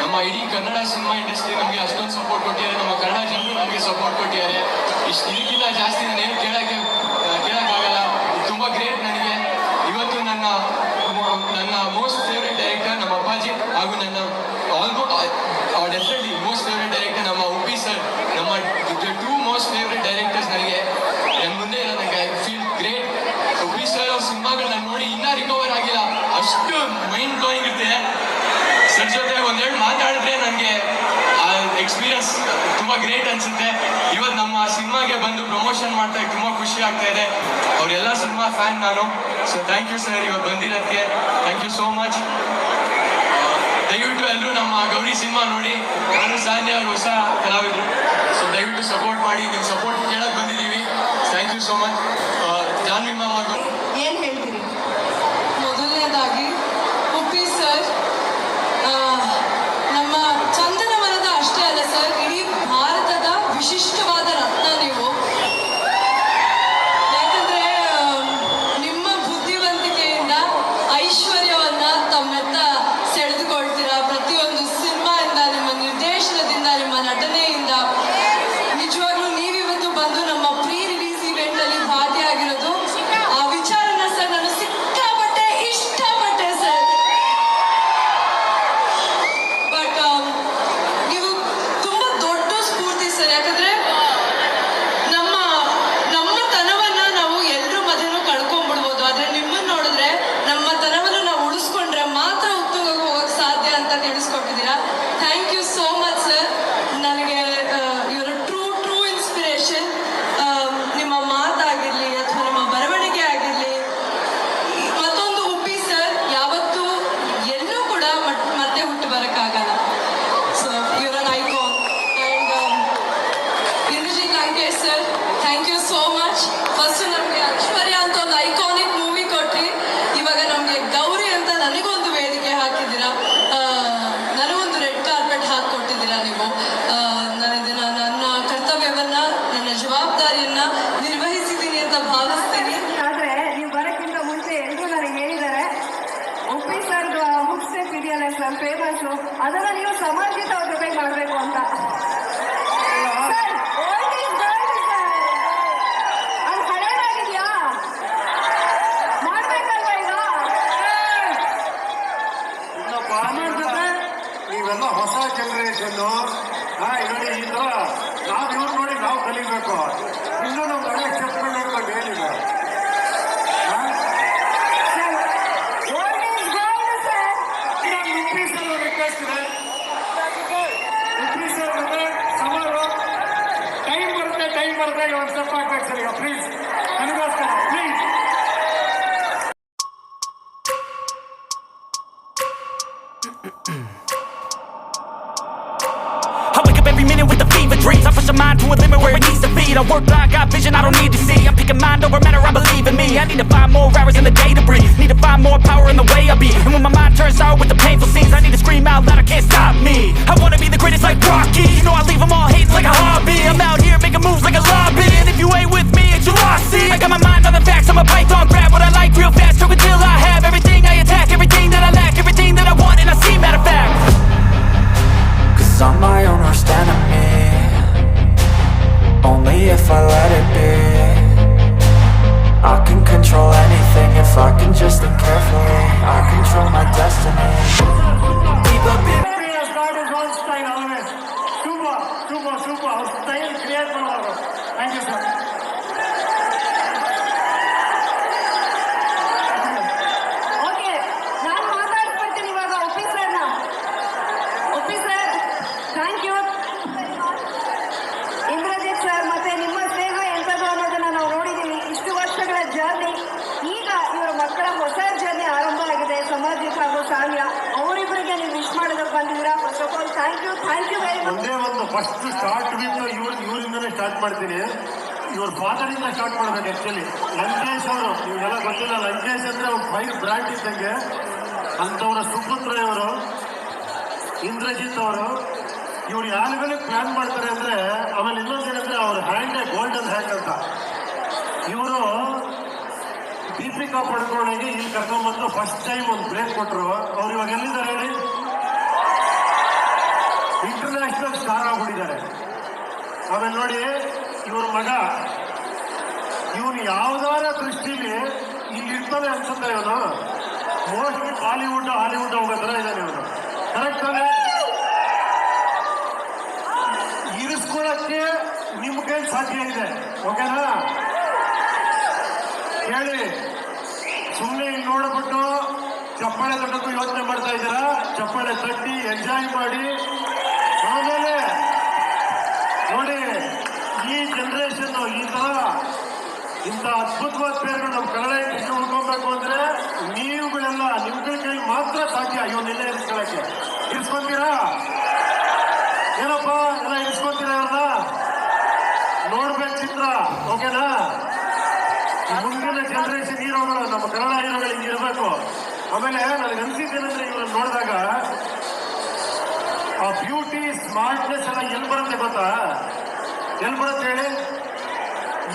ನಮ್ಮ ಇಡೀ Kannada cinema industry ನಮಗೆ ಅಷ್ಟೊಂದು ಸಪೋರ್ಟ್ ಕೊಟ್ಟಿದ್ದಾರೆ. ನಮ್ಮ ಕನ್ನಡ ಜನರು ನಮಗೆ ಸಪೋರ್ಟ್ ಕೊಟ್ಟಿದ್ದಾರೆ. ಇಷ್ಟು ಇದಕ್ಕಿಂತ ಜಾಸ್ತಿ ನಾನು ಏನು ಕೇಳೋಕ್ಕೆ ಕೇಳೋಕ್ಕಾಗಲ್ಲ. ಇದು ತುಂಬ ಗ್ರೇಟ್ ನನಗೆ. ಇವತ್ತು ನನ್ನ ನನ್ನ ಮೋಸ್ಟ್ ಫೇವ್ರೆಟ್ ಡೈರೆಕ್ಟರ್ ನಮ್ಮ ಅಪ್ಪಾಜಿ ಹಾಗೂ ನನ್ನ almost definitely most favourite director ನಮ್ಮ ಉಪ್ಪಿ ಸರ್ ನಮ್ಮ ಟೂ ಮೋಸ್ಟ್ ಫೇವ್ರೆಟ್ ಡೈರೆಕ್ಟರ್ಸ್ ನನಗೆ. ನನ್ನ ಮುಂದೆ ಇರೋ ನನಗೆ I feel great Uppi sir ಅವ್ರ ನಾನು ನೋಡಿ ಇನ್ನೂ ರಿಕವರ್ ಆಗಿಲ್ಲ. ಅಷ್ಟು ಸರ್ ಜೊತೆ ಒಂದೆರಡು ಮಾತಾಡಿದ್ರೆ ನನಗೆ ಆ ಎಕ್ಸ್ಪೀರಿಯನ್ಸ್ ತುಂಬ ಗ್ರೇಟ್ ಅನ್ಸುತ್ತೆ. ಇವತ್ತು ನಮ್ಮ ಸಿನಿಮಾಗೆ ಬಂದು ಪ್ರಮೋಷನ್ ಮಾಡ್ತಾ ತುಂಬ ಖುಷಿ ಆಗ್ತಾ ಇದೆ. ಅವರೆಲ್ಲ ಸಿನಿಮಾ ಫ್ಯಾನ್ ನಾನು. ಸೊ ಥ್ಯಾಂಕ್ ಯು ಸರ್ ಇವತ್ತು ಬಂದಿರೋದಕ್ಕೆ ಥ್ಯಾಂಕ್ ಯು ಸೋ ಮಚ್ ದಯವಿಟ್ಟು ಎಲ್ಲರೂ ನಮ್ಮ ಗೌರಿ ಸಿನಿಮಾ ನೋಡಿ. ನಾನು, ಸಾನ್ಯ ಅವರು ಹೊಸ ಕಲಾವಿದರು. ಸೊ ದಯವಿಟ್ಟು ಸಪೋರ್ಟ್ ಮಾಡಿ. ನಿಮ್ಮ ಸಪೋರ್ಟ್ ಕೇಳಕ್ಕೆ ಬಂದಿದ್ದೀವಿ. Thank you so much mind to a limit where it needs to be. I work blind, got vision I don't need to see. I'm picking mind over matter, I believe in me. I need to find more hours in the day to breathe. Need to find more power in the way I be. And when my mind turns sour with the painful scenes, I need to if I let it be. I can control anything if I can just think carefully. I control my destiny thank you thank you ಒಂದೇ ಒಂದು first start with ಇವ್ರ ಇವರಿಂದನೇ start ಮಾಡ್ತೀನಿ. ಇವ್ರ ಫಾದರಿಂದ start ಮಾಡ್ಬೇಕು actually Lankesh ಅವರು ಇವ್ರಿಗೆಲ್ಲ ಗೊತ್ತಿಲ್ಲ, ಲಂಕೇಶ್ ಅಂದ್ರೆ ಅವ್ರ ಫೈವ್ ಬ್ರ್ಯಾಂಡ್ ಇದ್ದಂಗೆ ಅಂಥವ್ರ ಸುಪುತ್ರ ಇವರು, ಇಂದ್ರಜಿತ್ ಅವರು. ಇವ್ರು ಯಾರ ಮೇಲೆ ಪ್ಲಾನ್ ಮಾಡ್ತಾರೆ ಅಂದ್ರೆ ಆಮೇಲೆ ಇನ್ನೊಂದೇನಂದ್ರೆ ಅವ್ರ ಹ್ಯಾಂಡೇ ಗೋಲ್ಡನ್ ಹ್ಯಾಂಡ್ ಅಂತ. ಇವರು ದೀಪಿಕಾ ಪಡ್ಕೊಂಡಾಗಿ ಇಲ್ಲಿ ಕರ್ಕೊಂಡ್ಬಂದು ಫಸ್ಟ್ ಟೈಮ್ ಒಂದು ಬ್ರೇಕ್ ಕೊಟ್ಟರು ಅವ್ರು ಇವಾಗ ಎಲ್ಲಿದ್ದಾರೆ ಹೇಳಿ? ಇಂಟರ್ನ್ಯಾಷನಲ್ ಸ್ಟಾರ್ ಆಗ್ಬಿಟ್ಟಿದ್ದಾರೆ. ಆಮೇಲೆ ನೋಡಿ, ಇವ್ರ ಮಗ, ಇವನು ಯಾವ್ದಾರ ದೃಷ್ಟಿಲಿ ಇಲ್ಲಿ ಇರ್ತಾನೆ ಅನ್ಸುತ್ತೆ ಇವನು ಮೋಸ್ಟ್ಲಿ ಬಾಲಿವುಡ್, ಹಾಲಿವುಡ್ ಹೋಗೋದ್ರ ಇದ್ದಾನೆ ಇವನು. ಕರೆಕ್ಟ್ ತಾನೆ? ಇರಿಸ್ಕೊಳಕ್ಕೆ ನಿಮ್ಮ ಕೈ ಸಾಧ್ಯ ಇದೆ. ಓಕೆನಾ ಹೇಳಿ. ಸುಮ್ಮನೆ ಇಲ್ಲಿ ನೋಡ್ಬಿಟ್ಟು ಚಪ್ಪಾಳೆ ತಟ್ಟಕ್ಕೂ ಯೋಚನೆ ಮಾಡ್ತಾ ಇದ್ದೀರಾ? ಚಪ್ಪಾಳೆ ತಟ್ಟಿ ಎಂಜಾಯ್ ಮಾಡಿ. ಆಮೇಲೆ ನೋಡಿ, ಈ ಜನರೇಷನ್ ಈ ತರ ಇಂಥ ಅದ್ಭುತವಾದ ಪೇರುಗಳು ನಮ್ಮ ಕನ್ನಡ ಇಂಡಸ್ಟ್ರಿ ಉಳ್ಕೊಬೇಕು ಅಂದ್ರೆ ನೀವುಗಳೆಲ್ಲ ನಿಮ್ಗಳ ಕೈ ಮಾತ್ರ ಸಾಧ್ಯ. ಇವನ್ನೆಲ್ಲ ಇರಿಸ್ಕೊಳಕ್ಕೆ ಇರಿಸ್ಕೊಂತೀರಾ? ಏನಪ್ಪ, ಎಲ್ಲ ಇರಿಸ್ಕೊಂತೀರಾ ಅವ್ರನ್ನ ನೋಡ್ಬೇಕು ಚಿತ್ರ, ಓಕೆನಾ? ಮುಂದಿನ ಜನರೇಷನ್ ಹೀರೋಗಳು, ನಮ್ಮ ಕನ್ನಡ ಹೀರೋಗಳು ಹಿಂಗೆ ಇರಬೇಕು. ಆಮೇಲೆ ನನಗೆ ಅನ್ಸಿದ್ದೇನೆಂದ್ರೆ ಇವ್ರನ್ನ ನೋಡಿದಾಗ ಆ ಬ್ಯೂಟಿ ಸ್ಮಾರ್ಟ್ನೆಸ್ ಎಲ್ಲ ಎಲ್ಲಿ ಬರುತ್ತೆ ಗೊತ್ತಾ? ಎಲ್ಲಿ ಬರುತ್ತೆ ಹೇಳಿ?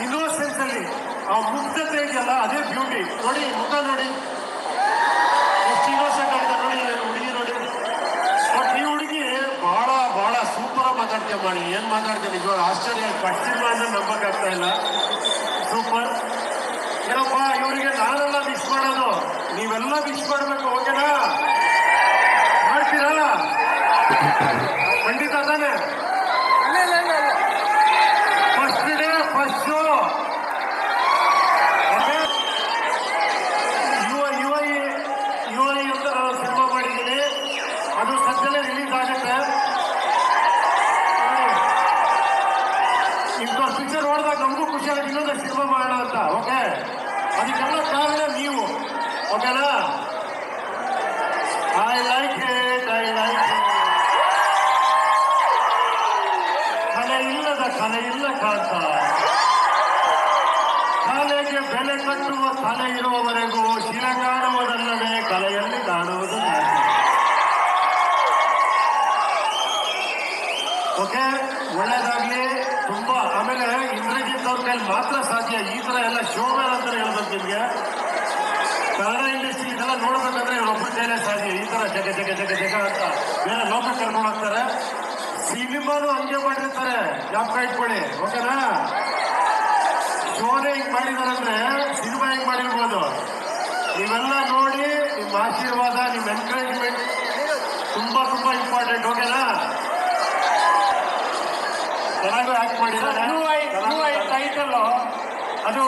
ಇನ್ನೋಸೆನ್ಸ್ ಅಲ್ಲಿ. ಆ ಮುಗ್ಧತೆ ಇದೆಯಲ್ಲ ಅದೇ ಬ್ಯೂಟಿ ನೋಡಿ ಮುಖ ನೋಡಿ. ಎಷ್ಟು ನೋಡಿ ಹುಡುಗಿ ನೋಡಿ. ಬಟ್ ಈ ಹುಡುಗಿ ಬಹಳ ಬಹಳ ಸೂಪರ್ ಮಾತಾಡ್ತೀವಿ ಮಾಡಿ ಏನ್ ಮಾತಾಡ್ತೀನಿ ನಿಜವಾಗ ಆಶ್ಚರ್ಯ. ಸಿನಿಮಾ ಅಂದ್ರೆ ನಂಬಕ್ಕಾಗ್ತಾ ಇಲ್ಲ ಸೂಪರ್ ಏನಪ್ಪ ಇವರಿಗೆ ನಾನೆಲ್ಲ ಮಿಸ್ ಮಾಡೋದು ನೀವೆಲ್ಲ ಮಿಸ್ ಮಾಡ್ಬೇಕು ಓಕೆನಾ ಮಾಡ್ತೀರಾ ಖಂಡಿತ ತಾನೆ ಫಸ್ಟ್ ಡೇ ಫಸ್ಟ್ ಶೋ ಯುವ ಯುವ ಯುವ ಅಂತ ನಾನು ಸಿನಿಮಾ ಮಾಡಿದ್ದೀನಿ ಅದು ಸದ್ಯದಲ್ಲೇ ರಿಲೀಸ್ ಆಗುತ್ತೆ ಇಂಥ ಪಿಕ್ಚರ್ ನೋಡಿದಾಗ ನಮಗೂ ಖುಷಿ ಆಗುತ್ತೆ ಇನ್ನೊಂದು ಸಿನಿಮಾ ಮಾಡೋಣ ಅಂತ ಓಕೆ ಅದಕ್ಕೆಲ್ಲ ಕಾರಣ ನೀವು ಓಕೆನಾ I like it I like ಕಲೆ ಕಲೆ ಇಲ್ಲ ಕಾಂತ ಕಾಲೇಜಿಗೆ ಬೆಲೆ ಕಟ್ಟುವ ತಲೆ ಇರುವವರೆಗೂ ಶಿರ ಕಾಣುವುದಲ್ಲದೆ ಕಲೆಯಲ್ಲಿ ಕಾಣುವುದು. ಓಕೆ, ಒಳ್ಳೇದಾಗ್ಲಿ. ತುಂಬಾ, ಆಮೇಲೆ ಇಂದ್ರಜಿತ್ ಅವ್ರ ಕೈಲಿ ಮಾತ್ರ ಸಾಧ್ಯ. ಈ ತರ ಎಲ್ಲ ಶೋಮ್ಯಾನ್ ಅಂತ ಹೇಳ್ಬೇಕು ನಿಮ್ಗೆ. ಕನ್ನಡ ಇಂಡಸ್ಟ್ರಿ ಇದೆಲ್ಲ ನೋಡ್ಬೇಕಂದ್ರೆ ಇವ್ರೊಬ್ಬರ ಕೈಲೇ ಸಾಧ್ಯ. ಈ ತರ ಜಗ ಜಗ ಜಗ ಜಗ ಅಂತ. ಬೇರೆ ಲೋಕ ಕರ್ಕೊಂಡು ಹೋಗ್ತಾರೆ. ಸಿನಿಮಾನು ಹಂಗೆ ಮಾಡಿರ್ತಾರೆ. ಜ್ಞಾಪಕ ಇಟ್ಕೊಳ್ಳಿ ಓಕೆನಾ? ಶೋನೇ ಹಿಂಗ್ ಮಾಡಿದಾರಂದ್ರೆ ಸಿನಿಮಾ ಹಿಂಗ್ ಮಾಡಿರ್ಬೋದು? ನೀವೆಲ್ಲ ನೋಡಿ ನಿಮ್ಮ ಆಶೀರ್ವಾದ ನಿಮ್ಮ ಎನ್ಕರೇಜ್ಮೆಂಟ್ ತುಂಬಾ ತುಂಬಾ ಇಂಪಾರ್ಟೆಂಟ್ ಓಕೆನಾ? ಚೆನ್ನಾಗೂ ಆಕ್ಟ್ ಮಾಡಿದ್ದಾರೆ ಟೈಟಲ್ ಅದು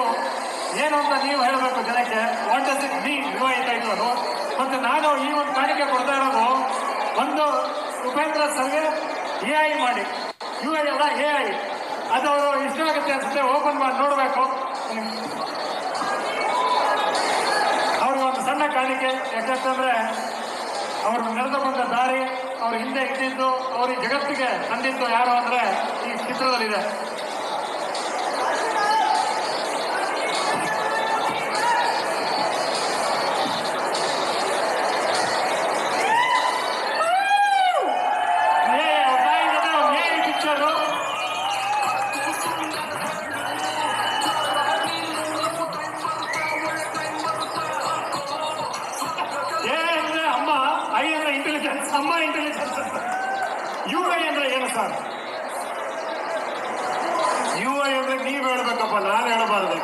ಏನು ಅಂತ ನೀವು ಹೇಳಬೇಕು ಜನಕ್ಕೆ? What does it mean U I title ಅದು? ಮತ್ತು ನಾನು ಈ ಒಂದು ಕಾಣಿಕೆ ಕೊಡ್ತಾ ಇರೋದು ಒಂದು ಉಪೇಂದ್ರ ಸರ್ಗೆ ಎ ಐ ಮಾಡಿ. ಯು ಐ ಅಲ್ಲ ಎ ಐ ಅದು ಅವರು ಇಷ್ಟ ಆಗುತ್ತೆ ಅನ್ಸುತ್ತೆ ಓಪನ್ ಮಾಡಿ ನೋಡಬೇಕು. ಅವ್ರಿಗೆ ಒಂದು ಸಣ್ಣ ಕಾಣಿಕೆ. ಯಾಕಂತಂದ್ರೆ ಅವರು ನಡೆದು ಬಂದ ದಾರಿ ಅವ್ರ ಹಿಂದೆ ಇದ್ದಿದ್ದು ಅವ್ರಿಗೆ ಜಗತ್ತಿಗೆ ತಂದಿದ್ದು ಯಾರು ಅಂದ್ರೆ ಈ ಚಿತ್ರದಲ್ಲಿದೆ. ಅಮ್ಮ ಇಂಟೆಲಿಜೆನ್ಸ್ ಯು ಐ ಅಂದ್ರೆ ಏನು ಸರ್? ಯು ಐ ಅಂದ್ರೆ ನೀವು ಹೇಳ್ಬೇಕಪ್ಪ ನಾನು ಹೇಳಬಾರ್ದು.